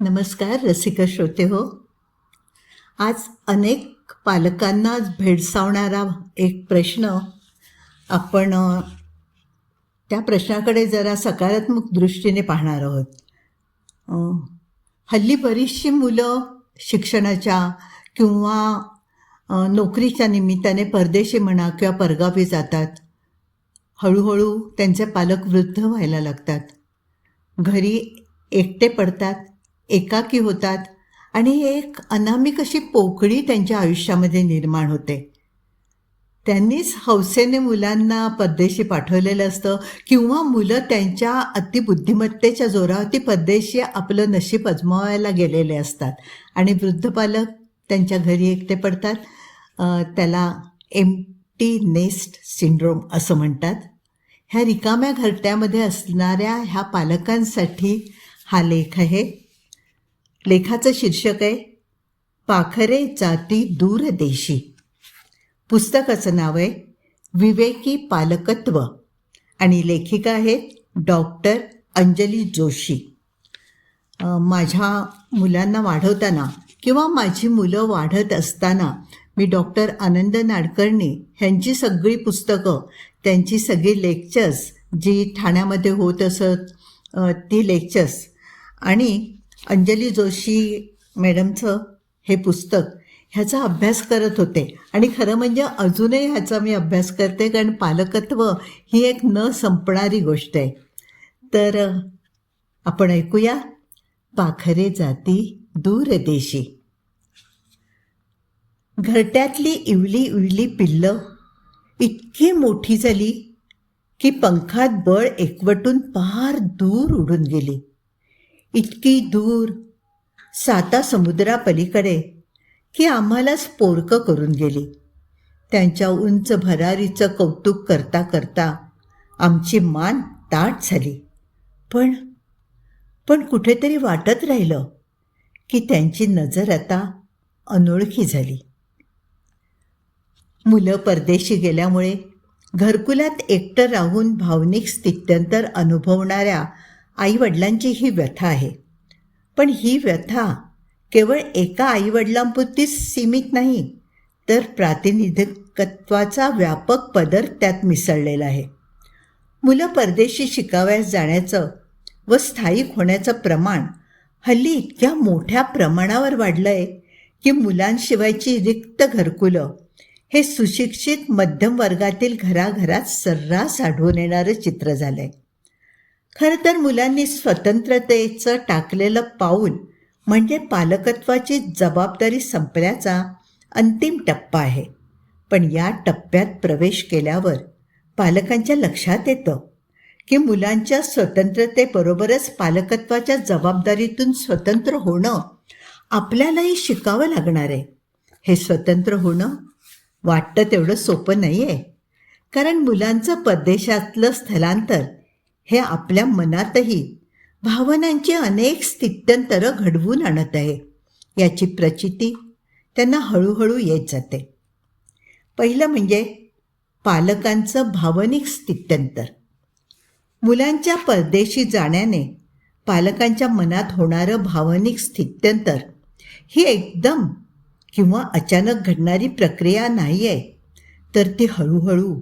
नमस्कार रसिक श्रोते हो. आज अनेक पालकांना भेडसावणारा एक प्रश्न. आपण त्या प्रश्नाकडे जरा सकारात्मक दृष्टीने पाहणार आहोत. हल्ली बरीचशी मुलं शिक्षणाच्या किंवा नोकरीच्या निमित्ताने परदेशी म्हणा किंवा परगावी जातात. हळूहळू त्यांचे पालक वृद्ध व्हायला लागतात. घरी एकटे पडतात. एकाकी होतात आणि एक अनामिक अशी पोकळी त्यांच्या आयुष्यामध्ये निर्माण होते. त्यांनीच हौसेने मुलांना परदेशी पाठवलेलं असतं किंवा मुलं त्यांच्या अतिबुद्धिमत्तेच्या जोरावरती परदेशी आपलं नशीब अजमावायला गेलेले असतात. आणि वृद्ध पालक त्यांच्या घरी एकटे पडतात. त्याला एम टी नेस्ट सिंड्रोम असं म्हणतात. ह्या रिकाम्या घरट्यामध्ये असणाऱ्या ह्या पालकांसाठी हा लेख आहे. लेखाचं शीर्षक आहे पाखरे जाती दूरदेशी पुस्तकाचं नाव आहे विवेकी पालकत्व. आणि लेखिका आहेत डॉक्टर अंजली जोशी. माझ्या मुलांना वाढवताना किंवा माझी मुलं वाढत असताना मी डॉक्टर आनंद नाडकर्णी ह्यांची सगळी पुस्तकं त्यांची सगळी लेक्चर्स जी ठाण्यामध्ये होत असत ती लेक्चर्स. आणि अंजली जोशी मॅडमचं हे पुस्तक ह्याचा अभ्यास करत होते. आणि खरं म्हणजे अजूनही ह्याचा मी अभ्यास करते कारण पालकत्व ही एक न संपणारी गोष्ट आहे. तर आपण ऐकूया. पाखरे जाती दूरदेशी घरट्यातली इवली इवली पिल्लं इतकी मोठी झाली की पंखात बळ एकवटून पार दूर उडून गेली. इतकी दूर. साता समुद्रापलीकडे की आम्हालाच पोरकं करून गेली. त्यांच्या उंच भरारीचं कौतुक करता करता आमची मान ताट झाली. पण पण कुठेतरी वाटत राहिलं की त्यांची नजर आता अनोळखी झाली. मुलं परदेशी गेल्यामुळे घरकुलात एकटं राहून भावनिक स्थित्यंतर अनुभवणाऱ्या आईवडिलांची ही व्यथा आहे. पण ही व्यथा केवळ एका आईवडिलांपुरतीच सीमित नाही तर प्रातिनिधिकत्वाचा व्यापक पदर त्यात मिसळलेला आहे. मुलं परदेशी शिकावयास जाण्याचं व स्थायिक होण्याचं प्रमाण हल्ली इतक्या मोठ्या प्रमाणावर वाढलं आहे की मुलांशिवायची रिक्त घरकुलं हे सुशिक्षित मध्यम वर्गातील घराघरात सर्रास आढळून येणारं चित्र झालं आहे खरं तर मुलांनी स्वतंत्रतेचं टाकलेलं पाऊल म्हणजे पालकत्वाची जबाबदारी संपल्याचा अंतिम टप्पा आहे. पण या टप्प्यात प्रवेश केल्यावर पालकांच्या लक्षात येतं की मुलांच्या स्वतंत्रतेबरोबरच पालकत्वाच्या जबाबदारीतून स्वतंत्र होणं आपल्यालाही शिकावं लागणार आहे. हे स्वतंत्र होणं वाटतं तेवढं सोपं नाही आहे कारण मुलांचं परदेशातलं स्थलांतर हे आपल्या मनातही भावनांची अनेक स्थित्यंतरं घडवून आणत आहे. याची प्रचिती त्यांना हळूहळू येत जाते. पहिलं म्हणजे पालकांचं भावनिक स्थित्यंतर. मुलांच्या परदेशी जाण्याने पालकांच्या मनात होणारं भावनिक स्थित्यंतर ही एकदम किंवा अचानक घडणारी प्रक्रिया नाही आहे तर ती हळूहळू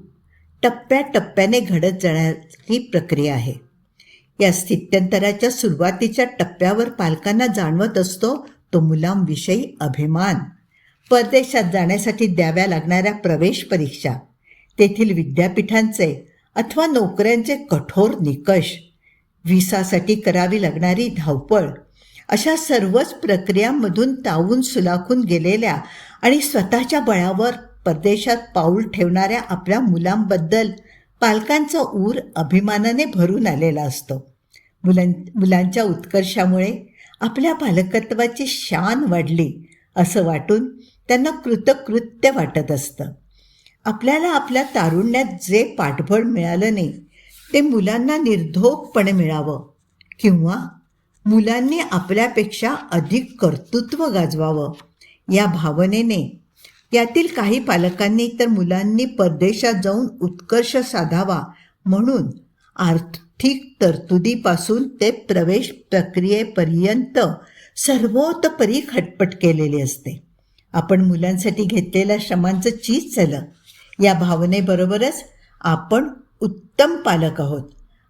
टप्प्याटप्प्याने घडत जाणार ही प्रक्रिया आहे. या स्थित्यंतराच्या सुरुवातीच्या टप्प्यावर पालकांना जाणवत असतो तो मुलांविषयी अभिमान. परदेशात जाण्यासाठी द्याव्या लागणाऱ्या प्रवेश परीक्षा तेथील विद्यापीठांचे अथवा नोकऱ्यांचे कठोर निकष व्हिसासाठी करावी लागणारी धावपळ अशा सर्वच प्रक्रियांमधून तावून सुलाखून गेलेल्या आणि स्वतःच्या बळावर परदेशात पाऊल ठेवणाऱ्या आपल्या मुलांबद्दल पालकांचा ऊर अभिमानाने भरून आलेला असतो. मुलां मुलांच्या उत्कर्षामुळे आपल्या पालकत्वाची शान वाढली असं वाटून त्यांना कृतकृत्य वाटत असतं. आपल्याला आपल्या तारुण्यात जे पाठबळ मिळालं नाही ते मुलांना निर्धोकपणे मिळावं किंवा मुलांनी आपल्यापेक्षा अधिक कर्तृत्व गाजवावं या भावनेने यातील काही पालकांनी तर मुलांनी परदेशात जाऊन उत्कर्ष साधावा म्हणून आर्थिक तरतुदीपासून ते प्रवेश प्रक्रियेपर्यंत सर्वोतपरी खटपट केलेली असते. आपण मुलांसाठी घेतलेल्या श्रमांचं चीज झालं. या भावनेबरोबरच आपण उत्तम पालक आहोत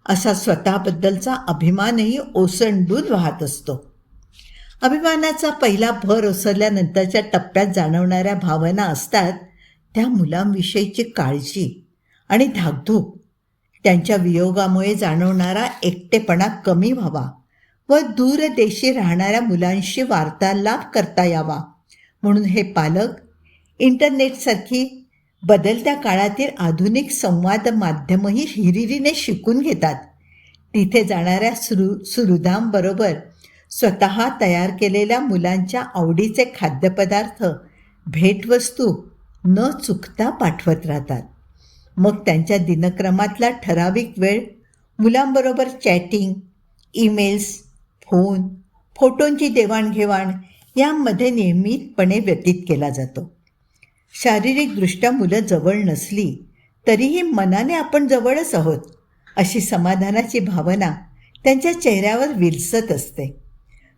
असा स्वतःबद्दलचा अभिमानही ओसंडून वाहत असतो. अभिमानाचा पहिला भर ओसरल्यानंतरच्या टप्प्यात जाणवणाऱ्या भावना असतात त्या मुलांविषयीची काळजी आणि धाकधूक त्यांच्या वियोगामुळे जाणवणारा एकटेपणा कमी व्हावा व दूरदेशी राहणाऱ्या मुलांशी वार्तालाप करता यावा म्हणून हे पालक इंटरनेटसारखी बदलत्या काळातील आधुनिक संवाद माध्यमही हिरिरीने शिकून घेतात तिथे जाणाऱ्या सुरू सुहृदांबरोबर स्वतः तयार केलेल्या मुलांच्या आवडीचे खाद्यपदार्थ भेटवस्तू न चुकता पाठवत राहतात. मग त्यांच्या दिनक्रमातला ठराविक वेळ मुलांबरोबर चॅटिंग ईमेल्स फोन फोटोंची देवाणघेवाण यामध्ये नियमितपणे व्यतीत केला जातो. शारीरिकदृष्ट्या मुलं जवळ नसली तरीही मनाने आपण जवळच आहोत अशी समाधानाची भावना त्यांच्या चेहऱ्यावर विलसत असते.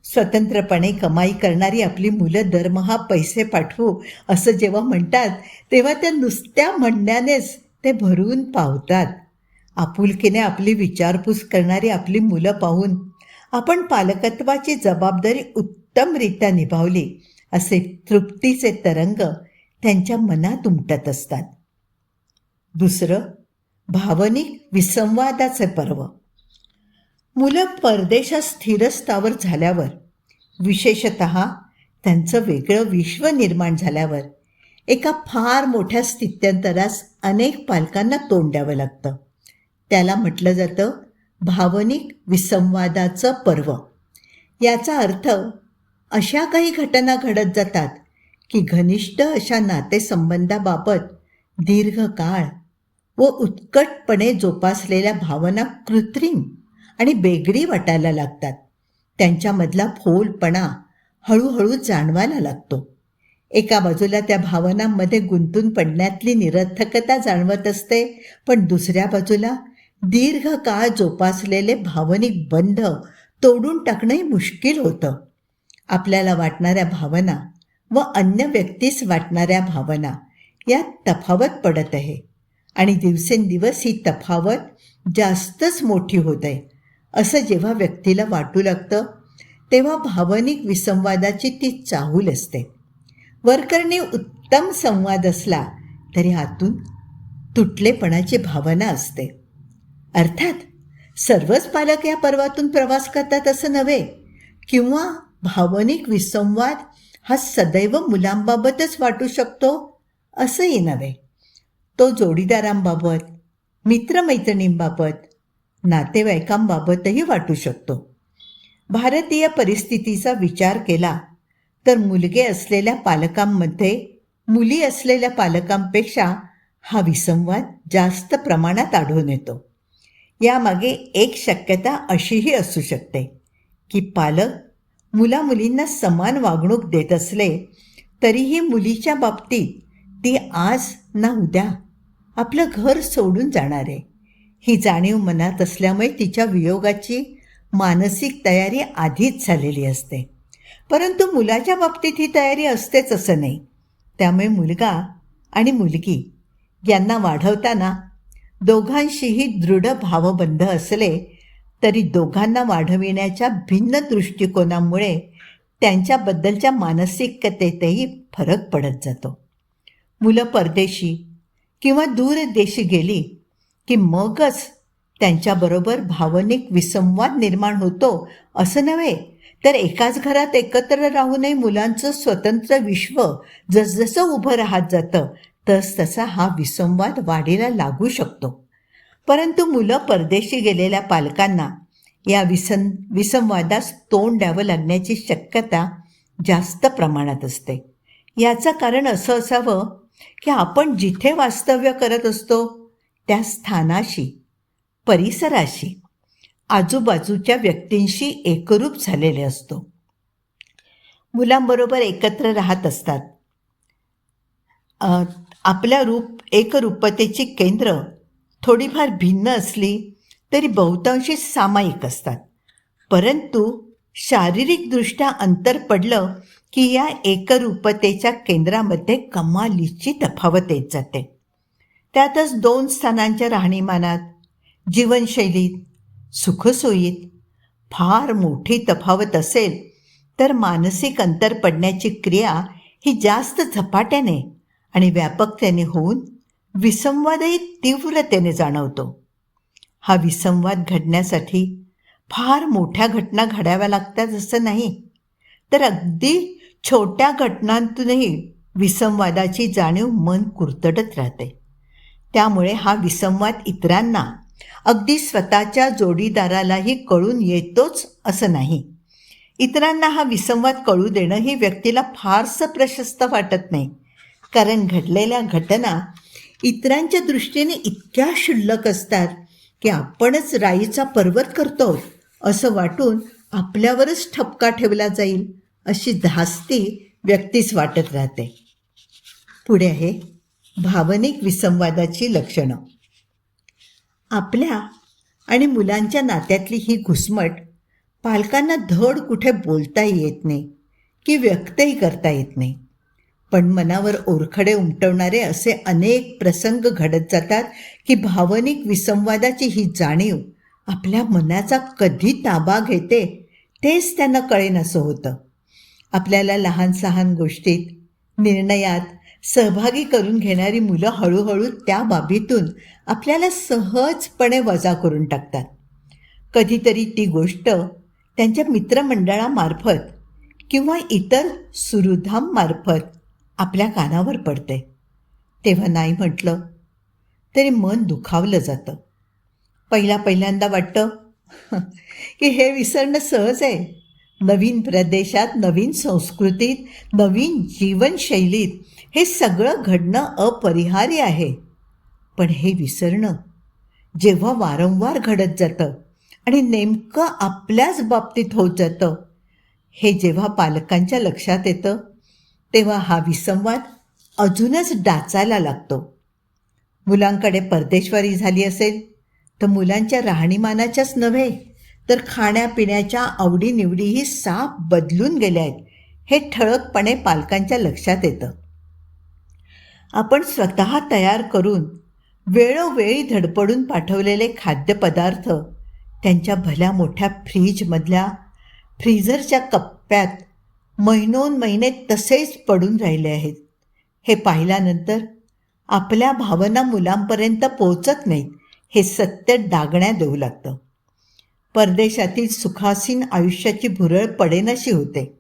स्वतंत्रपणे कमाई करणारी आपली मुलं दरमहा पैसे पाठवू असं जेव्हा म्हणतात तेव्हा त्या नुसत्या म्हणण्यानेच ते भरून पावतात. आपुलकीने आपली विचारपूस करणारी आपली मुलं पाहून आपण पालकत्वाची जबाबदारी उत्तमरित्या निभावली असे तृप्तीचे तरंग त्यांच्या मनात उमटत असतात. दुसरं भावनिक विसंवादाचे पर्व. मुलं परदेशात स्थिरस्थावर झाल्यावर विशेषत त्यांचं वेगळं विश्व निर्माण झाल्यावर एका फार मोठ्या स्थित्यंतरास अनेक पालकांना तोंड द्यावं लागतं. त्याला म्हटलं जातं भावनिक विसंवादाचं पर्व. याचा अर्थ अशा काही घटना घडत जातात की घनिष्ठ अशा नातेसंबंधाबाबत दीर्घकाळ व उत्कटपणे जोपासलेल्या भावना कृत्रिम आणि बेगडी वाटायला लागतात. त्यांच्यामधला फोलपणा हळूहळू जाणवायला लागतो. एका बाजूला त्या भावनांमध्ये गुंतून पडण्यातली निरर्थकता जाणवत असते पण दुसऱ्या बाजूला दीर्घकाळ जोपासलेले भावनिक बंध तोडून टाकणंही मुश्किल होतं. आपल्याला वाटणाऱ्या भावना व अन्य व्यक्तीस वाटणाऱ्या भावना यात तफावत पडत आहे. आणि दिवसेंदिवस ही तफावत जास्तच मोठी होत आहे. असं जेव्हा व्यक्तीला वाटू लागतं तेव्हा भावनिक विसंवादाची ती चाहूल असते. वरकरणी उत्तम संवाद असला तरी आतून तुटलेपणाची भावना असते. अर्थात सर्वच पालक या पर्वातून प्रवास करतात असं नव्हे किंवा भावनिक विसंवाद हा सदैव मुलांबाबतच वाटू शकतो असंही नव्हे. तो जोडीदारांबाबत मित्रमैत्रिणींबाबत नातेवाईकांबाबतही वाटू शकतो. भारतीय परिस्थितीचा विचार केला तर मुलगे असलेल्या पालकांमध्ये मुली असलेल्या पालकांपेक्षा हा विसंवाद जास्त प्रमाणात आढळून येतो. यामागे एक शक्यता अशीही असू शकते की पालक मुलामुलींना समान वागणूक देत असले तरीही मुलीच्या बाबतीत ती आज ना उद्या आपलं घर सोडून जाणार. आहे ही जाणीव मनात असल्यामुळे तिच्या वियोगाची मानसिक तयारी आधीच झालेली असते. परंतु मुलाच्या बाबतीत ही तयारी असतेच असं नाही. त्यामुळे मुलगा आणि मुलगी यांना वाढवताना दोघांशीही दृढ भावबंध असले तरी दोघांना वाढविण्याच्या भिन्न दृष्टिकोनामुळे त्यांच्याबद्दलच्या मानसिकतेतही फरक पडत जातो. मुलं परदेशी किंवा दूर देशी गेली की मगच त्यांच्याबरोबर भावनिक विसंवाद निर्माण होतो असं नव्हे. तर एकाच घरात एकत्र राहूनही मुलांचं स्वतंत्र विश्व जसजसं उभं राहत जातं तस तसा हा विसंवाद वाढीला लागू शकतो. परंतु मुलं परदेशी गेलेल्या पालकांना या विसं विसंवादास तोंड द्यावं लागण्याची शक्यता जास्त प्रमाणात असते. याचं कारण असं असावं की आपण जिथे वास्तव्य करत असतो त्या स्थानाशी परिसराशी आजूबाजूच्या व्यक्तींशी एकरूप झालेले असतो. मुलांबरोबर एकत्र राहत असतात. आपल्या रूप एकरूपतेची केंद्र थोडीफार भिन्न असली तरी बहुतांशी सामायिक असतात. परंतु शारीरिकदृष्ट्या अंतर पडलं की या एकरूपतेच्या केंद्रामध्ये कमालीची तफावत येत जाते. त्यातच दोन स्थानांच्या राहणीमानात जीवनशैलीत सुखसोयीत फार मोठी तफावत असेल तर मानसिक अंतर पडण्याची क्रिया ही जास्त झपाट्याने आणि व्यापकतेने होऊन विसंवादही तीव्रतेने जाणवतो. हा विसंवाद घडण्यासाठी फार मोठ्या घटना घडाव्या लागतात असं नाही तर अगदी छोट्या घटनांतूनही विसंवादाची जाणीव मन कुरतडत राहते. त्यामुळे हा विसंवाद इतरांना अगदी स्वतःच्या जोडीदारालाही कळून येतोच असं नाही. इतरांना हा विसंवाद कळू देणं ही व्यक्तीला फारसं प्रशस्त वाटत नाही. कारण घडलेल्या घटना इतरांच्या दृष्टीने इतक्या क्षुल्लक असतात की आपणच राईचा पर्वत करतो असं वाटून आपल्यावरच ठपका ठेवला जाईल अशी धास्ती व्यक्तीच वाटत राहते. पुढे आहे. भावनिक विसंवादाची लक्षणं. आपल्या आणि मुलांच्या नात्यातली ही घुसमट पालकांना धड कुठे बोलताही येत नाही की व्यक्तही करता येत नाही. पण मनावर ओरखडे उमटवणारे असे अनेक प्रसंग घडत जातात की भावनिक विसंवादाची ही जाणीव आपल्या मनाचा कधी ताबा घेते तेच त्यांना कळेनसं होतं. आपल्याला लहान सहान गोष्टीत निर्णयात सहभागी करून घेणारी मुलं हळूहळू त्या बाबीतून आपल्याला सहजपणे वजा करून टाकतात. कधीतरी ती गोष्ट त्यांच्या मित्रमंडळामार्फत किंवा इतर सुरुधांमार्फत आपल्या कानावर पडते. तेव्हा नाही म्हटलं तरी मन दुखावलं जातं. पहिला पहिल्यांदा वाटतं की हे विसरणं सहज आहे. नवीन प्रदेशात नवीन संस्कृतीत नवीन जीवनशैलीत हे सगळं घडणं अपरिहार्य आहे. पण हे विसरणं जेव्हा वारंवार घडत जातं आणि नेमकं आपल्याच बाबतीत होत जातं हे जेव्हा पालकांच्या लक्षात येतं तेव्हा हा विसंवाद अजूनच डाचायला लागतो. मुलांकडे परदेशवारी झाली असेल तर मुलांच्या राहणीमानाच्याच नव्हे तर खाण्यापिण्याच्या आवडीनिवडीही साफ बदलून गेल्या आहेत हे ठळकपणे पालकांच्या लक्षात येतं. आपण स्वतः तयार करून वेळोवेळी धडपडून पाठवलेले खाद्यपदार्थ त्यांच्या भल्या मोठ्या फ्रीजमधल्या फ्रीझरच्या कप्प्यात महिनोन महिने तसेच पडून राहिले आहेत. हे पाहिल्यानंतर आपल्या भावना मुलांपर्यंत पोहोचत नाहीत हे सत्य डागण्या देऊ लागतं. परदेशातील सुखासीन आयुष्याची भुरळ पडेनशी होते.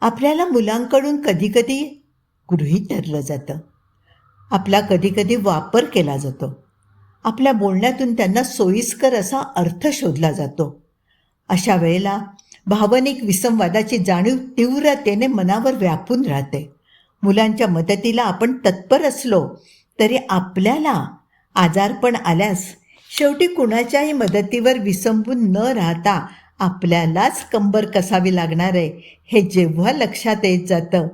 आपल्याला मुलांकडून कधीकधी गृहीत धरलं जातं. आपला कधीकधी वापर केला जातो. आपल्या बोलण्यातून त्यांना सोयीस्कर असा अर्थ शोधला जातो. अशा वेळेला भावनिक विसंवादाची जाणीव तीव्रतेने मनावर व्यापून राहते. मुलांच्या मदतीला आपण तत्पर असलो तरी आपल्याला आजारपण आल्यास शेवटी कुणाच्याही मदतीवर विसंबून न राहता आपल्यालाच कंबर कसावी लागणार आहे हे जेव्हा लक्षात येत जातं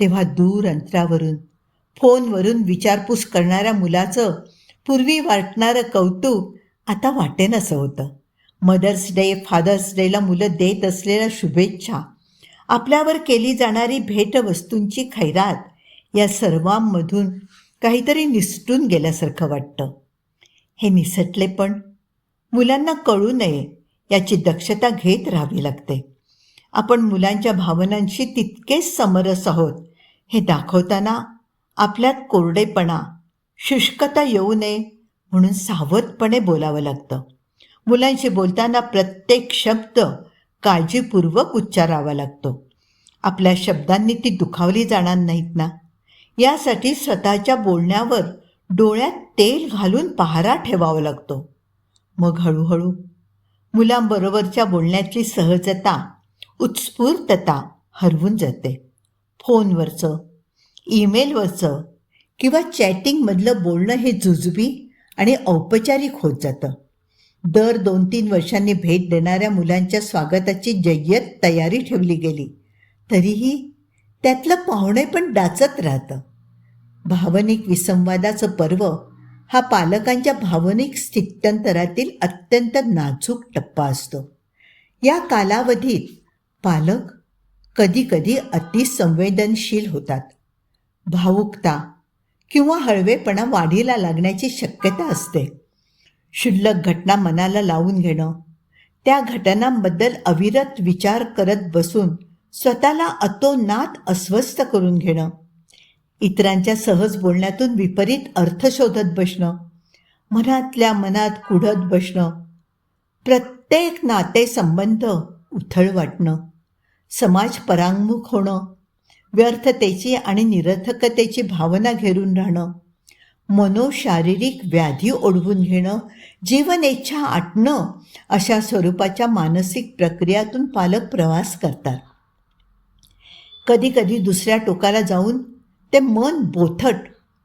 तेव्हा दूर अंतरावरून फोनवरून विचारपूस करणाऱ्या मुलाचं पूर्वी वाटणारं कौतुक आता वाटेनसं होतं. मदर्स डे फादर्स डेला मुलं देत असलेल्या शुभेच्छा आपल्यावर केली जाणारी भेटवस्तूंची खैरात या सर्वांमधून काहीतरी निसटून गेल्यासारखं वाटतं. हे निसटले पण मुलांना कळू नये याची दक्षता घेत राहावी लागते. आपण मुलांच्या भावनांशी तितकेच समरस आहोत हे दाखवताना आपल्यात कोरडेपणा शुष्कता येऊ नये म्हणून सावधपणे बोलावं लागतं. मुलांशी बोलताना प्रत्येक शब्द काळजीपूर्वक उच्चारावा लागतो. आपल्या शब्दांनी ती दुखावली जाणार नाहीत ना? यासाठी स्वतःच्या बोलण्यावर डोळ्यात तेल घालून पहारा ठेवावा लागतो. मग हळूहळू मुलांबरोबरच्या बोलण्याची सहजता उत्स्फूर्तता हरवून जाते. फोनवरचं ईमेलवरचं किंवा चॅटिंगमधलं बोलणं हे जुजबी आणि औपचारिक होत जातं. दर दोन तीन वर्षांनी भेट देणाऱ्या मुलांच्या स्वागताची जय्यत तयारी ठेवली गेली तरीही त्यातलं पाहुणे पण डाचत राहतं. भावनिक विसंवादाचं पर्व हा पालकांच्या भावनिक स्थित्यंतरातील अत्यंत नाजूक टप्पा असतो. या कालावधीत पालक कधीकधी अतिसंवेदनशील होतात. भावुकता किंवा हळवेपणा वाढीला लागण्याची शक्यता असते. क्षुल्लक घटना मनाला लावून घेणं त्या घटनांबद्दल अविरत विचार करत बसून स्वतःला अतोनात अस्वस्थ करून घेणं इतरांच्या सहज बोलण्यातून विपरीत अर्थ शोधत बसणं मनातल्या मनात कुढत बसणं प्रत्येक नातेसंबंध उथळ वाटणं समाज परांगमुख होणं व्यर्थतेची आणि निरर्थकतेची भावना घेरून राहणं. मनोशारीरिक व्याधी ओढवून घेणं जीवनेच्छा आटणं अशा स्वरूपाच्या मानसिक प्रक्रियातून पालक प्रवास करतात. कधीकधी दुसऱ्या टोकाला जाऊन ते मन बोथट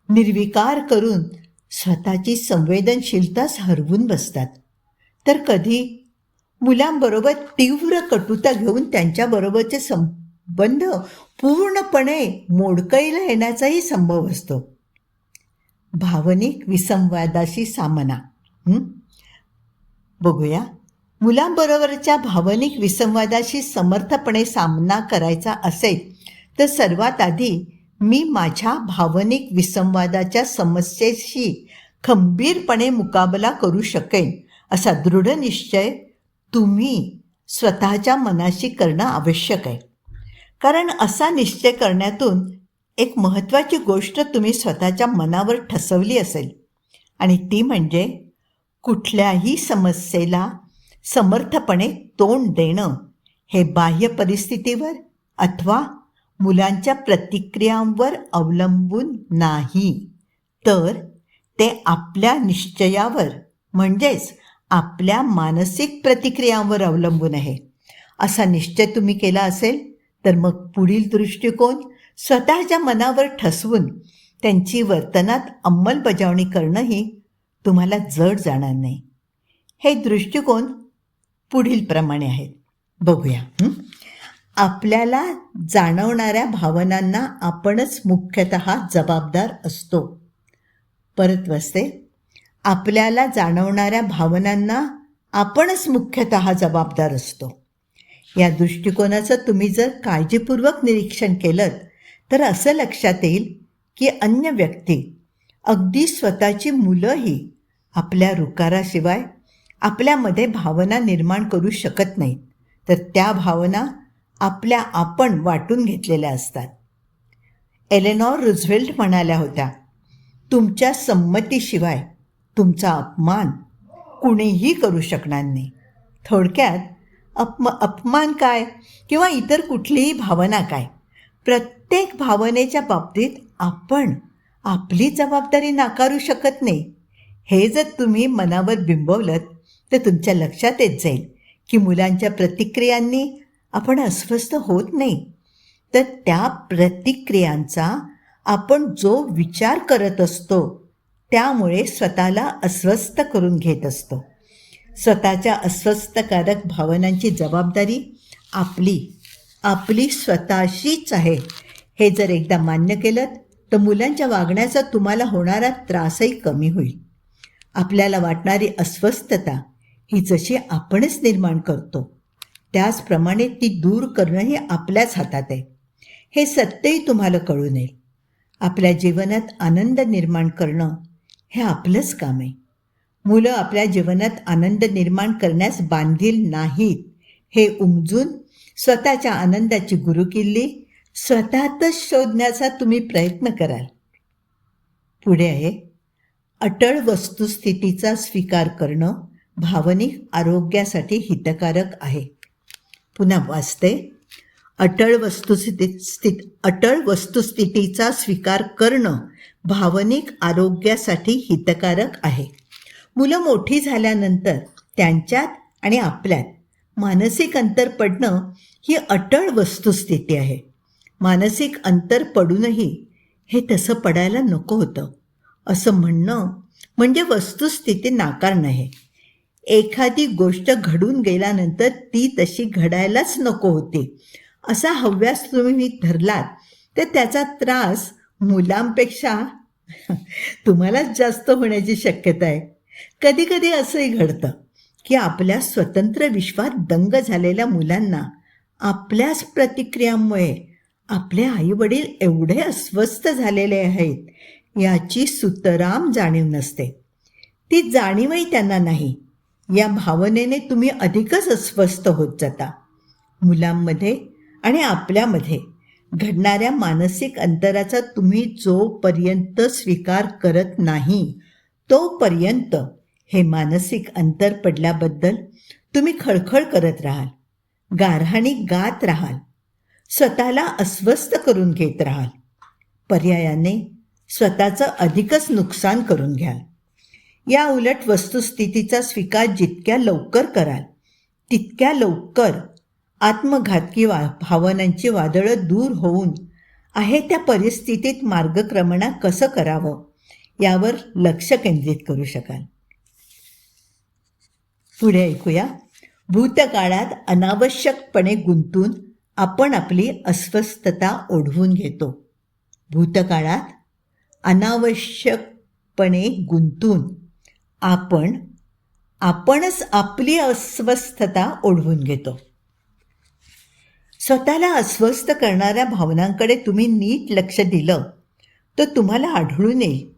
निर्विकार करून स्वतःची संवेदनशीलताच हरवून बसतात. तर कधी मुलांबरोबर तीव्र कटुता घेऊन त्यांच्याबरोबरचे बंध पूर्णपणे मोडकळीला येण्याचाही संभव असतो. भावनिक विसंवादाशी सामना. बघूया. मुलांबरोबरच्या भावनिक विसंवादाशी समर्थपणे सामना करायचा असेल तर सर्वात आधी मी माझ्या भावनिक विसंवादाच्या समस्येशी खंबीरपणे मुकाबला करू शकेन असा दृढ निश्चय तुम्ही स्वतःच्या मनाशी करणं आवश्यक आहे. कारण असा निश्चय करण्यातून एक महत्त्वाची गोष्ट तुम्ही स्वतःच्या मनावर ठसवली असेल. आणि ती म्हणजे कुठल्याही समस्येला समर्थपणे तोंड देणं हे बाह्य परिस्थितीवर अथवा मुलांच्या प्रतिक्रियांवर अवलंबून नाही. तर ते आपल्या निश्चयावर म्हणजेच आपल्या मानसिक प्रतिक्रियांवर अवलंबून आहे. असा निश्चय तुम्ही केला असेल तर मग पुढील दृष्टिकोन स्वतःच्या मनावर ठसवून त्यांची वर्तनात अंमलबजावणी करणंही तुम्हाला जड जाणार नाही. हे दृष्टिकोन पुढील प्रमाणे आहेत. बघूया. आपल्याला जाणवणाऱ्या भावनांना आपणच मुख्यतः जबाबदार असतो. परत वसते आपल्याला जाणवणाऱ्या भावनांना आपणच मुख्यतः जबाबदार असतो. या दृष्टिकोनाचं तुम्ही जर काळजीपूर्वक निरीक्षण केलं तर असं लक्षात येईल की अन्य व्यक्ती अगदी स्वतःची मुलंही आपल्या रुकाराशिवाय आपल्यामध्ये भावना निर्माण करू शकत नाहीत. तर त्या भावना आपल्या आपण वाटून घेतलेल्या असतात. एलेनॉर रुझवेल्ट म्हणाल्या होत्या तुमच्या संमतीशिवाय तुमचा अपमान कुणीही करू शकणार नाही. थोडक्यात अपम अपमान काय? किंवा इतर कुठलीही भावना काय? प्रत्येक भावनेच्या बाबतीत आपण आपली जबाबदारी नाकारू शकत नाही. हे जर तुम्ही मनावर बिंबवलं तर तुमच्या लक्षात येत जाईल की मुलांच्या प्रतिक्रियांनी आपण अस्वस्थ होत नाही. तर त्या प्रतिक्रियांचा आपण जो विचार करत असतो त्यामुळे स्वतःला अस्वस्थ करून घेत असतो. स्वतःच्या अस्वस्थकारक भावनांची जबाबदारी आपली आपली स्वतःशीच आहे. हे जर एकदा मान्य केलं तर मुलांच्या वागण्याचा तुम्हाला होणारा त्रासही कमी होईल. आपल्याला वाटणारी अस्वस्थता ही जशी आपणच निर्माण करतो त्याचप्रमाणे ती दूर करणंही आपल्याच हातात आहे. हे सत्यही तुम्हाला कळून येईल आपल्या जीवनात आनंद निर्माण करणं हे आपलंच काम आहे. मुलं आपल्या जीवनात आनंद निर्माण करण्यास बांधील नाहीत. हे उमजून स्वतःच्या आनंदाची गुरुकिल्ली स्वतःतच शोधण्याचा तुम्ही प्रयत्न कराल. पुढे आहे अटळ वस्तुस्थितीचा स्वीकार करणं भावनिक आरोग्यासाठी हितकारक आहे. पुन्हा वाचते अटळ वस्तुस्थिती स्थित अटळ वस्तुस्थितीचा स्वीकार करणं भावनिक आरोग्यासाठी हितकारक आहे. मुलं मोठी झाल्यानंतर त्यांच्यात आणि आपल्यात मानसिक अंतर पडणं ही अटळ वस्तुस्थिती आहे. मानसिक अंतर पडूनही हे तसं पडायला नको होतं. असं म्हणणं म्हणजे वस्तुस्थिती नाकारणं आहे एखादी गोष्ट घडून गेल्यानंतर ती तशी घडायलाच नको होती. असा हव्यास तुम्ही धरलात तर त्याचा त्रास मुलांपेक्षा तुम्हालाच जास्त होण्याची शक्यता आहे. कधीकधी असंही घडतं की आपल्या स्वतंत्र विश्वात दंग झालेल्या मुलांना आपल्याच प्रतिक्रियांमुळे आपले आईवडील एवढे अस्वस्थ झालेले आहेत याची सुतराम जाणीव नसते. ती जाणीवही त्यांना नाही. या भावनेने तुम्ही अधिकच अस्वस्थ होत जाता. मुलांमध्ये आणि आपल्यामध्ये घडणाऱ्या मानसिक अंतराचा तुम्ही जोपर्यंत स्वीकार करत नाही तोपर्यंत हे मानसिक अंतर पडल्याबद्दल तुम्ही खळखळ करत राहाल गारहाणी गात राहाल स्वतःला अस्वस्थ करून घेत राहाल. पर्यायाने स्वतःचं अधिकच नुकसान करून घ्याल. या उलट वस्तुस्थितीचा स्वीकार जितक्या लवकर कराल तितक्या लवकर आत्मघातकी वा भावनांची वादळं दूर होऊन आहे त्या परिस्थितीत मार्गक्रमणा कसं करावं? यावर लक्ष केंद्रित करू शकाल. पुढे ऐकूया. भूतकाळात अनावश्यकपणे गुंतून आपण आपली अस्वस्थता ओढवून घेतो. भूतकाळात अनावश्यकपणे गुंतून आपण आपणच आपली अस्वस्थता ओढवून घेतो. स्वतःला अस्वस्थ करणाऱ्या भावनांकडे तुम्ही नीट लक्ष दिलं तर तुम्हाला आढळून येईल.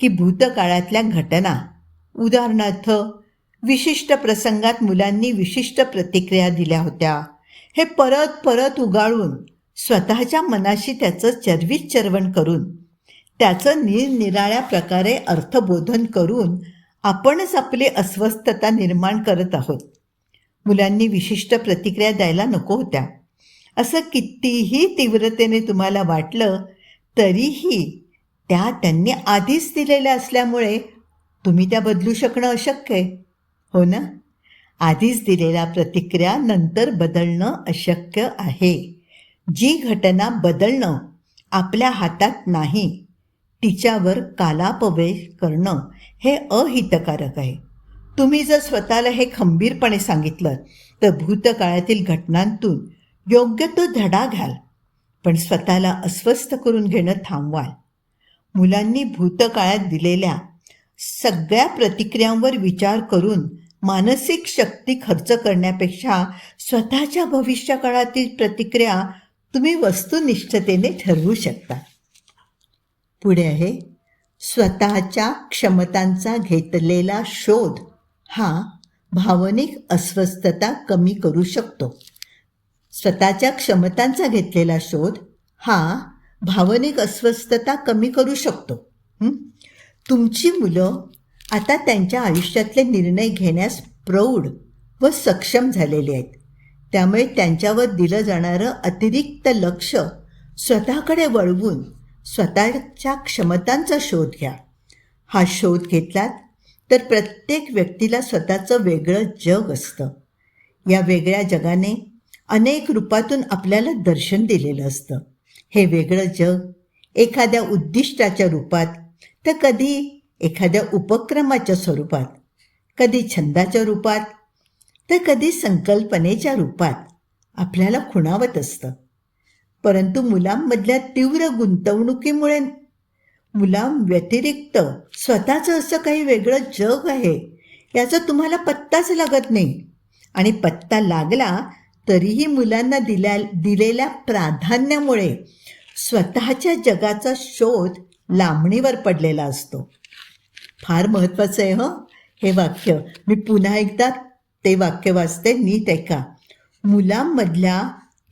की भूतकाळातल्या घटना. उदाहरणार्थ विशिष्ट प्रसंगात मुलांनी विशिष्ट प्रतिक्रिया दिल्या होत्या. हे परत परत उगाळून स्वतःच्या मनाशी त्याचं चरवीत चरवण करून त्याचं निरनिराळ्या प्रकारे अर्थबोधन करून आपणच आपली अस्वस्थता निर्माण करत आहोत. मुलांनी विशिष्ट प्रतिक्रिया द्यायला नको होत्या. असं कितीही तीव्रतेने तुम्हाला वाटलं तरीही त्या त्यांनी आधीच दिलेल्या असल्यामुळे तुम्ही त्या बदलू शकणं अशक्य आहे हो ना? आधीच दिलेल्या प्रतिक्रिया नंतर बदलणं अशक्य आहे. जी घटना बदलणं आपल्या हातात नाही तिच्यावर कालापवेश करणं हे अहितकारक आहे. तुम्ही जर स्वतःला हे खंबीरपणे सांगितलं तर भूतकाळातील घटनांतून योग्य तो धडा घ्याल पण स्वतःला अस्वस्थ करून घेणं थांबवाल. मुलांनी भूतकाळात दिलेल्या सगळ्या प्रतिक्रियांवर विचार करून मानसिक शक्ती खर्च करण्यापेक्षा स्वतःच्या भविष्यकाळातील प्रतिक्रिया तुम्ही वस्तुनिष्ठतेने ठरवू शकता. पुढे आहे स्वतःच्या क्षमतांचा घेतलेला शोध हा भावनिक अस्वस्थता कमी करू शकतो. स्वतःच्या क्षमतांचा घेतलेला शोध हा भावनिक अस्वस्थता कमी करू शकतो. तुमची मुलं आता त्यांच्या आयुष्यातले निर्णय घेण्यास प्रौढ व सक्षम झालेली आहेत. त्यामुळे त्यांच्यावर दिलं जाणारं अतिरिक्त लक्ष स्वतःकडे वळवून स्वतःच्या क्षमतांचा शोध घ्या. हा शोध घेतलात तर प्रत्येक व्यक्तीला स्वतःचं वेगळं जग असतं. या वेगळ्या जगाने अनेक रूपातून आपल्याला दर्शन दिलेलं असतं. हे वेगळं जग. एखाद्या उद्दिष्टाच्या रूपात तर कधी एखाद्या उपक्रमाच्या स्वरूपात. कधी छंदाच्या रूपात. तर कधी संकल्पनेच्या रूपात. आपल्याला खुणावत असतं. परंतु मुलांमधल्या तीव्र गुंतवणुकीमुळे मुलांव्यतिरिक्त स्वतःचं असं काही वेगळं जग आहे याचा तुम्हाला पत्ताच लागत नाही. आणि पत्ता लागला तरीही मुलांना दिल्या दिलेल्या प्राधान्यामुळे स्वतःच्या जगाचा शोध लांबणीवर पडलेला असतो. फार महत्त्वाचं आहे हं? हे वाक्य. मी पुन्हा एकदा ते वाक्य वाचते नीट ऐका. मुलांमधल्या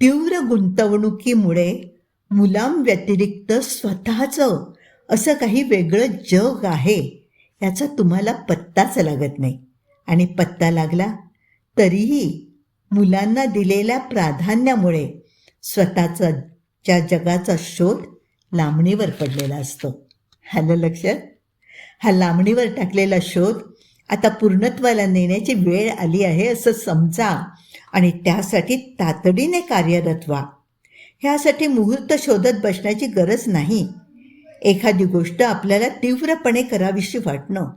तीव्र गुंतवणुकीमुळे मुलांव्यतिरिक्त स्वतःचं असं काही वेगळं जग आहे याचा तुम्हाला पत्ताच लागत नाही. आणि पत्ता लागला तरीही मुलांना दिलेल्या प्राधान्यामुळे स्वतःचं ज्या जगाचा शोध लांबणीवर पडलेला असतो. ह्याला लक्षात हा लांबणीवर टाकलेला शोध आता पूर्णत्वाला नेण्याची वेळ आली आहे असं समजा आणि त्यासाठी तातडीने कार्यरत व्हा. ह्यासाठी मुहूर्त शोधत बसण्याची गरज नाही. एखादी गोष्ट आपल्याला तीव्रपणे करावीशी वाटणं.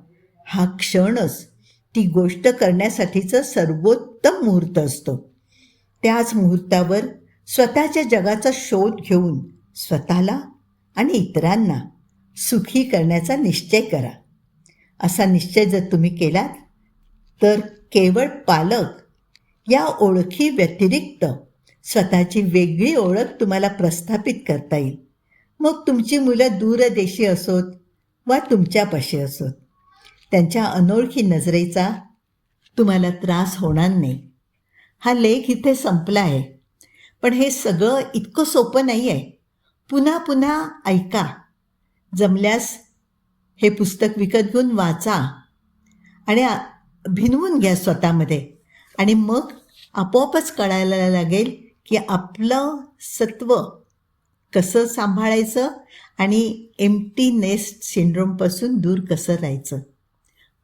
हा क्षणच ती गोष्ट करण्यासाठीचं सर्वोत्तम मुहूर्त असतो. त्याच मुहूर्तावर स्वतःच्या जगाचा शोध घेऊन स्वतःला आणि इतरांना सुखी करण्याचा निश्चय करा. असा निश्चय जर तुम्ही केलात तर केवळ पालक या ओळखी व्यतिरिक्त स्वतःची वेगळी ओळख तुम्हाला प्रस्थापित करता येईल. मग तुमची मुलं दूरदेशी असोत वा तुमच्यापाशी असोत. त्यांच्या अनोळखी नजरेचा तुम्हाला त्रास होणार नाही. हा लेख इथे संपला आहे. पण हे सगळं इतकं सोपं नाही आहे पुन्हा पुन्हा ऐका. जमल्यास हे पुस्तक विकत घेऊन वाचा आणि भिनवून घ्या स्वतःमध्ये. आणि मग आपोआपच कळायला लागेल की आपलं सत्व कसं सांभाळायचं आणि एम्प्टी नेस्ट सिंड्रोमपासून दूर कसं राहायचं.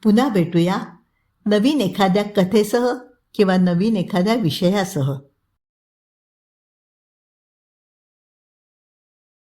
पुन्हा भेटूया नवीन एखाद्या कथेसह किंवा नवीन एखाद्या विषयासह.